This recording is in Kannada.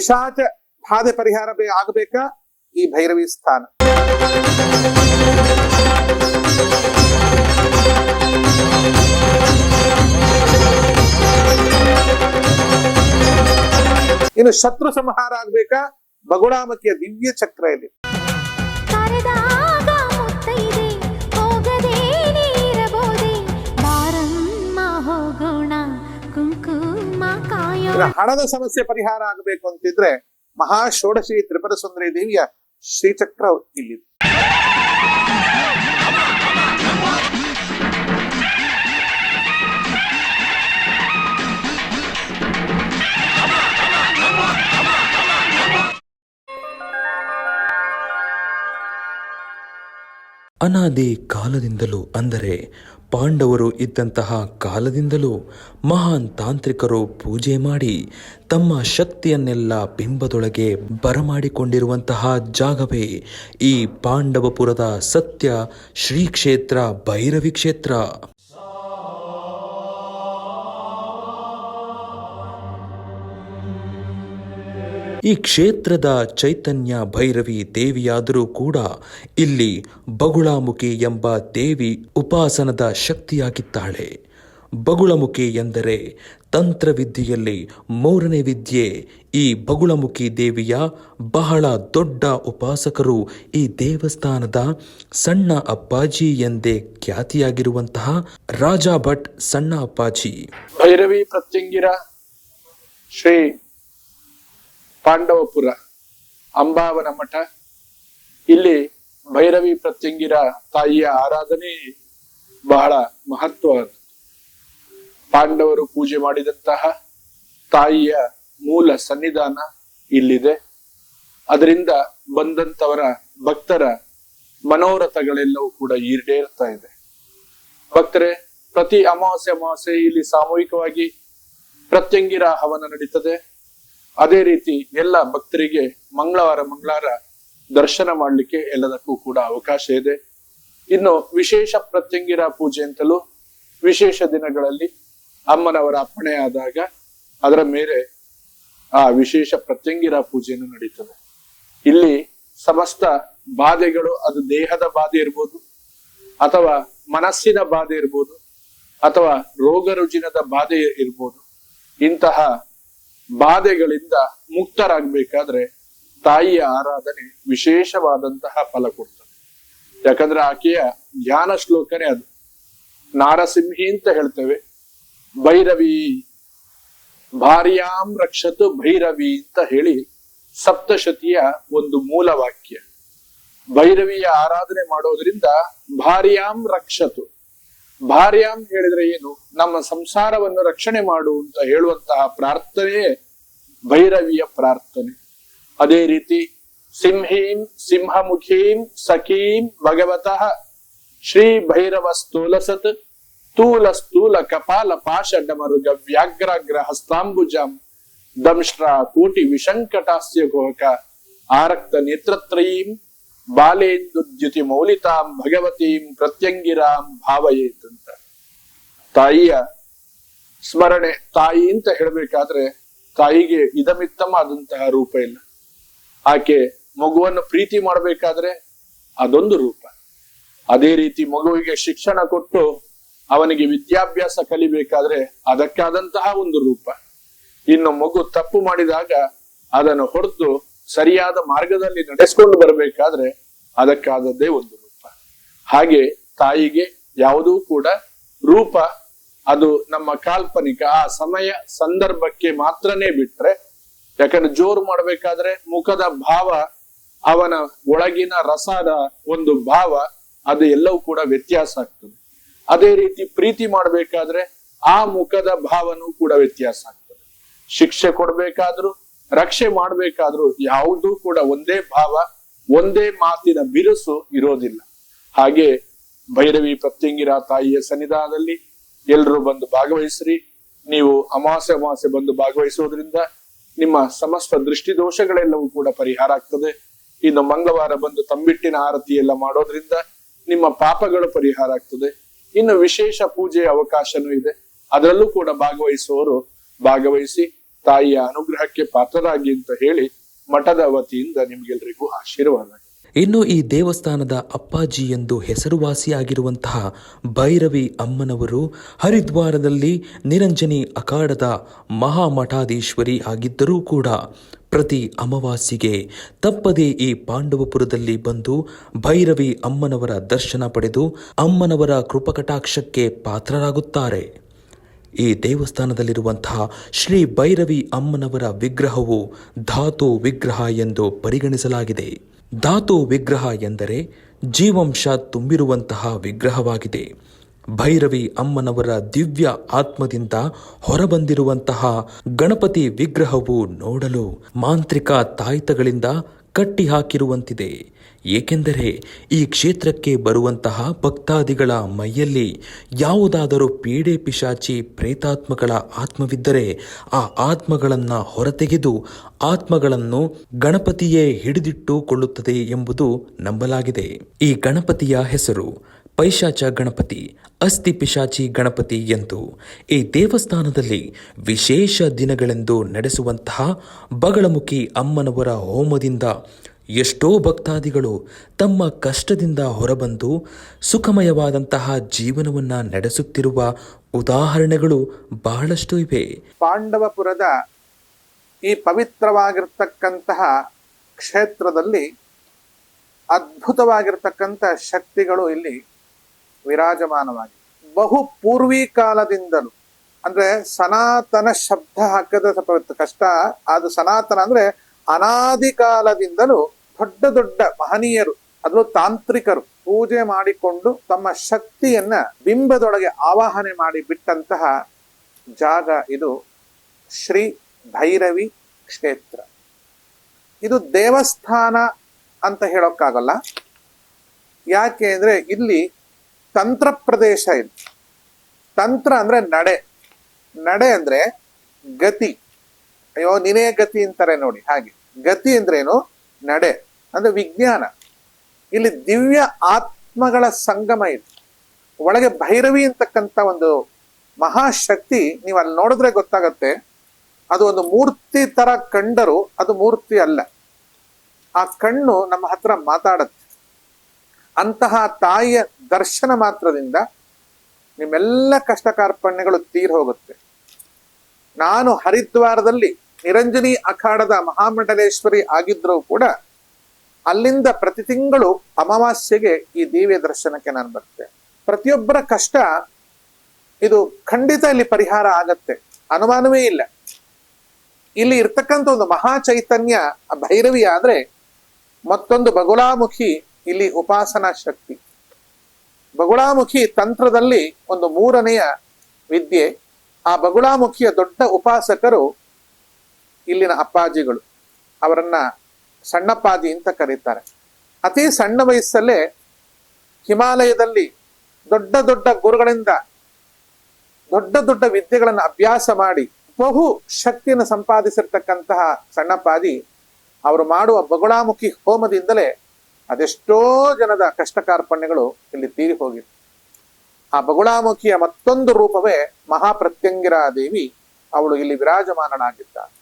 ಪಿಶಾಚ ಬಾಧೆ ಪರಿಹಾರ ಆಗಬೇಕಾ? ಈ ಭೈರವಿ ಸ್ಥಾನ. ಇನ್ನು ಶತ್ರು ಸಂಹಾರ ಆಗ್ಬೇಕಾ? ಬಗುಳಾಮಕಿಯ ದಿವ್ಯ ಚಕ್ರ ಇದೆ ಹಣದ ಸಮಸ್ಯೆ ಪರಿಹಾರ ಆಗಬೇಕು ಅಂತಿದ್ರೆ ಮಹಾ ಷೋಡಶಿ ತ್ರಿಪುರ ಸುಂದರಿ ದೇವಿಯ ಶ್ರೀಚಕ್ರ ಇಲ್ಲಿ. ಅನಾದಿ ಕಾಲದಿಂದಲೂ ಅಂದರೆ ಪಾಂಡವರು ಇದ್ದಂತಹ ಕಾಲದಿಂದಲೂ ಮಹಾನ್ ತಾಂತ್ರಿಕರು ಪೂಜೆ ಮಾಡಿ ತಮ್ಮ ಶಕ್ತಿಯನ್ನೆಲ್ಲ ಬಿಂಬದೊಳಗೆ ಬರಮಾಡಿಕೊಂಡಿರುವಂತಹ ಜಾಗವೇ ಈ ಪಾಂಡವಪುರದ ಸತ್ಯ ಶ್ರೀ ಕ್ಷೇತ್ರ ಭೈರವಿ ಕ್ಷೇತ್ರ. ಈ ಕ್ಷೇತ್ರದ ಚೈತನ್ಯ ಭೈರವಿ ದೇವಿಯಾದರೂ ಕೂಡ ಇಲ್ಲಿ ಬಗುಳಾಮುಖಿ ಎಂಬ ದೇವಿ ಉಪಾಸನದ ಶಕ್ತಿಯಾಗಿದ್ದಾಳೆ. ಬಗುಳಮುಖಿ ಎಂದರೆ ತಂತ್ರವಿದ್ಯೆಯಲ್ಲಿ ಮೂರನೇ ವಿದ್ಯೆ. ಈ ಬಗುಳಮುಖಿ ದೇವಿಯ ಬಹಳ ದೊಡ್ಡ ಉಪಾಸಕರು ಈ ದೇವಸ್ಥಾನದ ಸಣ್ಣ ಅಪ್ಪಾಜಿ ಎಂದೇ ಖ್ಯಾತಿಯಾಗಿರುವಂತಹ ರಾಜಾ ಭಟ್ ಸಣ್ಣ ಅಪ್ಪಾಜಿ. ಭೈರವಿ ಪ್ರತ್ಯಂಗಿರ ಶ್ರೀ ಪಾಂಡವಪುರ ಅಂಬಾವನ ಮಠ ಇಲ್ಲಿ ಭೈರವಿ ಪ್ರತ್ಯಂಗಿರ ತಾಯಿಯ ಆರಾಧನೆ ಬಹಳ ಮಹತ್ವವಾದ ಪಾಂಡವರು ಪೂಜೆ ಮಾಡಿದಂತಹ ತಾಯಿಯ ಮೂಲ ಸನ್ನಿಧಾನ ಇಲ್ಲಿದೆ. ಅದರಿಂದ ಬಂದಂತವರ ಭಕ್ತರ ಮನೋರಥಗಳೆಲ್ಲವೂ ಕೂಡ ಈಡೇರ್ತಾ ಇದೆ. ಭಕ್ತರೆ, ಪ್ರತಿ ಅಮಾವಾಸ್ಯೆ ಅಮಾವಾಸ್ಯೆ ಇಲ್ಲಿ ಸಾಮೂಹಿಕವಾಗಿ ಪ್ರತ್ಯಂಗಿರ ಹವನ ನಡೀತದೆ. ಅದೇ ರೀತಿ ಎಲ್ಲ ಭಕ್ತರಿಗೆ ಮಂಗಳವಾರ ಮಂಗಳವಾರ ದರ್ಶನ ಮಾಡಲಿಕ್ಕೆ ಎಲ್ಲದಕ್ಕೂ ಕೂಡ ಅವಕಾಶ ಇದೆ. ಇನ್ನು ವಿಶೇಷ ಪ್ರತ್ಯಂಗಿರ ಪೂಜೆ ಅಂತಲೂ ವಿಶೇಷ ದಿನಗಳಲ್ಲಿ ಅಮ್ಮನವರ ಅಪ್ಪಣೆ ಆದಾಗ ಅದರ ಮೇಲೆ ಆ ವಿಶೇಷ ಪ್ರತ್ಯಂಗಿರ ಪೂಜೆಯನ್ನು ನಡೀತದೆ. ಇಲ್ಲಿ ಸಮಸ್ತ ಬಾಧೆಗಳು, ಅದು ದೇಹದ ಬಾಧೆ ಇರ್ಬೋದು, ಅಥವಾ ಮನಸ್ಸಿನ ಬಾಧೆ ಇರ್ಬೋದು, ಅಥವಾ ರೋಗ ರುಜಿನದ ಬಾಧೆ ಇರ್ಬೋದು, ಇಂತಹ ಬಾಧೆಗಳಿಂದ ಮುಕ್ತರಾಗಬೇಕಾದ್ರೆ ತಾಯಿಯ ಆರಾಧನೆ ವಿಶೇಷವಾದಂತಹ ಫಲ ಕೊಡ್ತದೆ. ಯಾಕಂದ್ರೆ ಆಕೆಯ ಧ್ಯಾನ ಶ್ಲೋಕನೇ ಅದು. ನಾರಸಿಂಹಿ ಅಂತ ಹೇಳ್ತೇವೆ, ಭೈರವಿ, ಭಾರ್ಯಾಂ ರಕ್ಷತು ಭೈರವಿ ಅಂತ ಹೇಳಿ ಸಪ್ತಶತಿಯ ಒಂದು ಮೂಲ ವಾಕ್ಯ ಭೈರವಿಯ ಆರಾಧನೆ ಮಾಡೋದ್ರಿಂದ ಭಾರ್ಯಾಂ ರಕ್ಷತು ಭಾರ್ಯಾಂ ಹೇಳಿದ್ರೆ ಏನು? ನಮ್ಮ ಸಂಸಾರವನ್ನು ರಕ್ಷಣೆ ಮಾಡು ಅಂತ ಹೇಳುವಂತಹ ಪ್ರಾರ್ಥನೆಯೇ ಭೈರವಿಯ ಪ್ರಾರ್ಥನೆ. ಅದೇ ರೀತಿ ಸಿಂಹೀಂ, ಸಿಂಹಮುಖೀಂ, ಸಖೀಂ, ಭಗವತಃ ಶ್ರೀ ಭೈರವ ಸ್ಥೂಲಸತ್ ತೂಲ ಸ್ಥೂಲ ಕಪಾಲ ಪಾಶ ಡಮರುಗ ವ್ಯಾಘ್ರಾಗ್ರ ಹಸ್ತಾಂಬುಜಂ ದಂಶ್ರ ಕೋಟಿ ವಿಶಂಕಟಾಸ್ಯ ಗೋಹಕ, ಆರಕ್ತ ನೇತ್ರತ್ರಯೀಂ ಬಾಲೇಂದುದ್ಯುತಿ ಮೌಲಿತಾಂ ಭಗವತೀಂ ಪ್ರತ್ಯಂಗಿರಾಂ ಭಾವಯೇತ್ ಅಂತ ತಾಯಿಯ ಸ್ಮರಣೆ, ತಾಯಿ ಅಂತ ಹೇಳಬೇಕಾದ್ರೆ ತಾಯಿಗೆ ಇದಮಿತ್ತಮ ಆದಂತಹ ರೂಪ ಇಲ್ಲ. ಆಕೆ ಮಗುವನ್ನು ಪ್ರೀತಿ ಮಾಡಬೇಕಾದ್ರೆ ಅದೊಂದು ರೂಪ. ಅದೇ ರೀತಿ ಮಗುವಿಗೆ ಶಿಕ್ಷಣ ಕೊಟ್ಟು ಅವನಿಗೆ ವಿದ್ಯಾಭ್ಯಾಸ ಕಲಿಬೇಕಾದ್ರೆ ಅದಕ್ಕಾದಂತಹ ಒಂದು ರೂಪ. ಇನ್ನು ಮಗು ತಪ್ಪು ಮಾಡಿದಾಗ ಅದನ್ನು ಹೊರತು ಸರಿಯಾದ ಮಾರ್ಗದಲ್ಲಿ ನಡೆಸ್ಕೊಂಡು ಬರಬೇಕಾದ್ರೆ ಅದಕ್ಕಾದದ್ದೇ ಒಂದು ರೂಪ. ಹಾಗೆ ತಾಯಿಗೆ ಯಾವುದೂ ಕೂಡ ರೂಪ, ಅದು ನಮ್ಮ ಕಾಲ್ಪನಿಕ ಆ ಸಮಯ ಸಂದರ್ಭಕ್ಕೆ ಮಾತ್ರನೇ ಬಿಟ್ರೆ, ಯಾಕಂದ್ರೆ ಜೋರು ಮಾಡ್ಬೇಕಾದ್ರೆ ಮುಖದ ಭಾವ, ಅವನ ಒಳಗಿನ ರಸದ ಒಂದು ಭಾವ, ಅದು ಎಲ್ಲವೂ ಕೂಡ ವ್ಯತ್ಯಾಸ ಆಗ್ತದೆ. ಅದೇ ರೀತಿ ಪ್ರೀತಿ ಮಾಡ್ಬೇಕಾದ್ರೆ ಆ ಮುಖದ ಭಾವನೂ ಕೂಡ ವ್ಯತ್ಯಾಸ ಆಗ್ತದೆ. ಶಿಕ್ಷೆ ಕೊಡ್ಬೇಕಾದ್ರೂ ರಕ್ಷೆ ಮಾಡ್ಬೇಕಾದ್ರೂ ಯಾವುದೂ ಕೂಡ ಒಂದೇ ಭಾವ, ಒಂದೇ ಮಾತಿನ ಬಿರುಸು ಇರೋದಿಲ್ಲ. ಹಾಗೆ ಭೈರವಿ ಪ್ರತ್ಯಂಗಿರ ತಾಯಿಯ ಸನ್ನಿಧಾನದಲ್ಲಿ ಎಲ್ಲರೂ ಬಂದು ಭಾಗವಹಿಸ್ರಿ. ನೀವು ಅಮಾಸೆ ಅಮಾಸೆ ಬಂದು ಭಾಗವಹಿಸೋದ್ರಿಂದ ನಿಮ್ಮ ಸಮಸ್ತ ದೃಷ್ಟಿ ದೋಷಗಳೆಲ್ಲವೂ ಕೂಡ ಪರಿಹಾರ ಆಗ್ತದೆ. ಇನ್ನು ಮಂಗಳವಾರ ಬಂದು ತಂಬಿಟ್ಟಿನ ಆರತಿ ಎಲ್ಲ ಮಾಡೋದ್ರಿಂದ ನಿಮ್ಮ ಪಾಪಗಳು ಪರಿಹಾರ ಆಗ್ತದೆ. ಇನ್ನು ವಿಶೇಷ ಪೂಜೆಯ ಅವಕಾಶನೂ ಇದೆ. ಅದರಲ್ಲೂ ಕೂಡ ಭಾಗವಹಿಸುವವರು ಭಾಗವಹಿಸಿ ತಾಯಿಯ ಅನುಗ್ರಹಕ್ಕೆ ಪಾತ್ರರಾಗಿ ಅಂತ ಹೇಳಿ ಮಠದ ವತಿಯಿಂದ ನಿಮ್ಗೆಲ್ರಿಗೂ ಆಶೀರ್ವಾದ. ಇನ್ನು ಈ ದೇವಸ್ಥಾನದ ಅಪ್ಪಾಜಿ ಎಂದು ಹೆಸರುವಾಸಿಯಾಗಿರುವಂತಹ ಭೈರವಿ ಅಮ್ಮನವರು ಹರಿದ್ವಾರದಲ್ಲಿ ನಿರಂಜನಿ ಅಖಾಡದ ಮಹಾಮಠಾಧೀಶ್ವರಿ ಆಗಿದ್ದರೂ ಕೂಡ ಪ್ರತಿ ಅಮಾವಾಸ್ಯೆಗೆ ತಪ್ಪದೇ ಈ ಪಾಂಡವಪುರದಲ್ಲಿ ಬಂದು ಭೈರವಿ ಅಮ್ಮನವರ ದರ್ಶನ ಪಡೆದು ಅಮ್ಮನವರ ಕೃಪಕಟಾಕ್ಷಕ್ಕೆ ಪಾತ್ರರಾಗುತ್ತಾರೆ. ಈ ದೇವಸ್ಥಾನದಲ್ಲಿರುವಂತಹ ಶ್ರೀ ಭೈರವಿ ಅಮ್ಮನವರ ವಿಗ್ರಹವು ಧಾತು ವಿಗ್ರಹ ಎಂದು ಪರಿಗಣಿಸಲಾಗಿದೆ. ಧಾತು ವಿಗ್ರಹ ಎಂದರೆ ಜೀವಂಶ ತುಂಬಿರುವಂತಹ ವಿಗ್ರಹವಾಗಿದೆ. ಭೈರವಿ ಅಮ್ಮನವರ ದಿವ್ಯ ಆತ್ಮದಿಂದ ಹೊರಬಂದಿರುವಂತಹ ಗಣಪತಿ ವಿಗ್ರಹವು ನೋಡಲು ಮಾಂತ್ರಿಕ ತಾಯ್ತಗಳಿಂದ ಕಟ್ಟಿ ಹಾಕಿರುವಂತಿದೆ ಏಕೆಂದರೆ ಈ ಕ್ಷೇತ್ರಕ್ಕೆ ಬರುವಂತಹ ಭಕ್ತಾದಿಗಳ ಮೈಯಲ್ಲಿ ಯಾವುದಾದರೂ ಪೀಡೆ ಪಿಶಾಚಿ ಪ್ರೇತಾತ್ಮಗಳ ಆತ್ಮವಿದ್ದರೆ ಆ ಆತ್ಮಗಳನ್ನು ಹೊರತೆಗೆದು ಆತ್ಮಗಳನ್ನು ಗಣಪತಿಯೇ ಹಿಡಿದಿಟ್ಟುಕೊಳ್ಳುತ್ತದೆ ಎಂಬುದು ನಂಬಲಾಗಿದೆ. ಈ ಗಣಪತಿಯ ಹೆಸರು ಪೈಶಾಚ ಗಣಪತಿ, ಅಸ್ಥಿ ಪಿಶಾಚಿ ಗಣಪತಿ ಎಂದು ಈ ದೇವಸ್ಥಾನದಲ್ಲಿ ವಿಶೇಷ ದಿನಗಳೆಂದು ನಡೆಸುವಂತಹ ಬಗಳಮುಖಿ ಅಮ್ಮನವರ ಹೋಮದಿಂದ ಎಷ್ಟೋ ಭಕ್ತಾದಿಗಳು ತಮ್ಮ ಕಷ್ಟದಿಂದ ಹೊರಬಂದು ಸುಖಮಯವಾದಂತಹ ಜೀವನವನ್ನು ನಡೆಸುತ್ತಿರುವ ಉದಾಹರಣೆಗಳು ಬಹಳಷ್ಟು ಇವೆ. ಪಾಂಡವಪುರದ ಈ ಪವಿತ್ರವಾಗಿರ್ತಕ್ಕಂತಹ ಕ್ಷೇತ್ರದಲ್ಲಿ ಅದ್ಭುತವಾಗಿರ್ತಕ್ಕಂಥ ಶಕ್ತಿಗಳು ಇಲ್ಲಿ ವಿರಾಜಮಾನವಾಗಿವೆ ಬಹು ಪೂರ್ವಿಕಾಲದಿಂದಲೂ, ಅಂದ್ರೆ ಸನಾತನ ಶಬ್ದ ಹಾಕದ ಸ್ವಲ್ಪ ಕಷ್ಟ, ಅದು ಸನಾತನ ಅಂದ್ರೆ ಅನಾದಿ ಕಾಲದಿಂದಲೂ ದೊಡ್ಡ ದೊಡ್ಡ ಮಹನೀಯರು ಅದು ತಾಂತ್ರಿಕರು ಪೂಜೆ ಮಾಡಿಕೊಂಡು ತಮ್ಮ ಶಕ್ತಿಯನ್ನ ಬಿಂಬದೊಳಗೆ ಆವಾಹನೆ ಮಾಡಿ ಬಿಟ್ಟಂತಹ ಜಾಗ ಇದು ಶ್ರೀ ಭೈರವಿ ಕ್ಷೇತ್ರ. ಇದು ದೇವಸ್ಥಾನ ಅಂತ ಹೇಳೋಕ್ಕಾಗಲ್ಲ. ಯಾಕೆ ಅಂದ್ರೆ ಇಲ್ಲಿ ತಂತ್ರ ಪ್ರದೇಶ ಇದೆ. ತಂತ್ರ ಅಂದ್ರೆ ನಡೆ. ನಡೆ ಅಂದ್ರೆ ಗತಿ. ಅಯ್ಯೋ, ನಿನೇ ಗತಿ ಅಂತಾರೆ ನೋಡಿ, ಹಾಗೆ. ಗತಿ ಅಂದ್ರೇನು ನಡೆ. ಅಂದ್ರೆ ವಿಜ್ಞಾನ. ಇಲ್ಲಿ ದಿವ್ಯ ಆತ್ಮಗಳ ಸಂಗಮ ಇದೆ. ಒಳಗೆ ಭೈರವಿ ಅಂತಕ್ಕಂಥ ಒಂದು ಮಹಾಶಕ್ತಿ ನೀವು ಅಲ್ಲಿ ನೋಡಿದ್ರೆ ಗೊತ್ತಾಗತ್ತೆ. ಅದು ಒಂದು ಮೂರ್ತಿ ತರ ಕಂಡರೂ, ಅದು ಮೂರ್ತಿ ಅಲ್ಲ. ಆ ಕಣ್ಣು ನಮ್ಮ ಹತ್ರ ಮಾತಾಡತ್ತೆ. ಅಂತಹ ತಾಯಿಯ ದರ್ಶನ ಮಾತ್ರದಿಂದ ನಿಮ್ಮೆಲ್ಲ ಕಷ್ಟ ಕಾರ್ಪಣ್ಯಗಳು ತೀರ್ ಹೋಗುತ್ತೆ. ನಾನು ಹರಿದ್ವಾರದಲ್ಲಿ ನಿರಂಜನಿ ಅಖಾಡದ ಮಹಾಮಂಡಲೇಶ್ವರಿ ಆಗಿದ್ರೂ ಕೂಡ ಅಲ್ಲಿಂದ ಪ್ರತಿ ತಿಂಗಳು ಅಮಾವಾಸ್ಯೆಗೆ ಈ ದಿವ್ಯ ದರ್ಶನಕ್ಕೆ ನಾನು ಬರ್ತೇನೆ. ಪ್ರತಿಯೊಬ್ಬರ ಕಷ್ಟ ಇದು ಖಂಡಿತ ಇಲ್ಲಿ ಪರಿಹಾರ ಆಗತ್ತೆ. ಅನುಮಾನವೇ ಇಲ್ಲ. ಇಲ್ಲಿ ಇರ್ತಕ್ಕಂಥ ಒಂದು ಮಹಾ ಚೈತನ್ಯ ಭೈರವಿ ಆದ್ರೆ ಮತ್ತೊಂದು ಬಗುಳಾಮುಖಿ ಇಲ್ಲಿ ಉಪಾಸನಾ ಶಕ್ತಿ. ಬಗುಳಾಮುಖಿ ತಂತ್ರದಲ್ಲಿ ಒಂದು ಮೂರನೆಯ ವಿದ್ಯೆ. ಆ ಬಗುಳಾಮುಖಿಯ ದೊಡ್ಡ ಉಪಾಸಕರು ಇಲ್ಲಿನ ಅಪ್ಪಾಜಿಗಳು. ಅವರನ್ನ ಸಣ್ಣಪ್ಪಾಜಿ ಅಂತ ಕರೀತಾರೆ. ಅತಿ ಸಣ್ಣ ವಯಸ್ಸಲ್ಲೇ ಹಿಮಾಲಯದಲ್ಲಿ ದೊಡ್ಡ ದೊಡ್ಡ ಗುರುಗಳಿಂದ ದೊಡ್ಡ ದೊಡ್ಡ ವಿದ್ಯೆಗಳನ್ನು ಅಭ್ಯಾಸ ಮಾಡಿ ಬಹು ಶಕ್ತಿಯನ್ನು ಸಂಪಾದಿಸಿರ್ತಕ್ಕಂತಹ ಸಣ್ಣಪ್ಪಾಜಿ ಅವರು ಮಾಡುವ ಬಗುಳಾಮುಖಿ ಹೋಮದಿಂದಲೇ ಅದೆಷ್ಟೋ ಜನದ ಕಷ್ಟ ಕಾರ್ಪಣ್ಯಗಳು ಇಲ್ಲಿ ತೀರಿ ಹೋಗಿವೆ. ಆ ಬಗುಳಾಮುಖಿಯ ಮತ್ತೊಂದು ರೂಪವೇ ಮಹಾಪ್ರತ್ಯಂಗಿರಾ ದೇವಿ ಅವಳು ಇಲ್ಲಿ ವಿರಾಜಮಾನಳಾಗಿದ್ದಾಳೆ